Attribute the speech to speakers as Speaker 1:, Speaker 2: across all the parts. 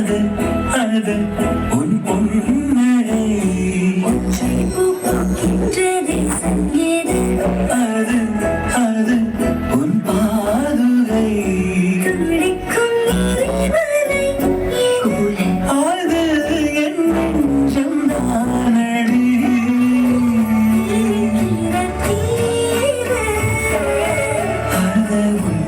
Speaker 1: அது அது உன் பொன்னடை அது அது உன் பாதுகை அது என் நெஞ்சம் தானடி. அது உன்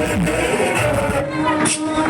Speaker 1: Thank you.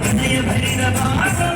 Speaker 1: ഭരിത ഭരിത ഭാഗ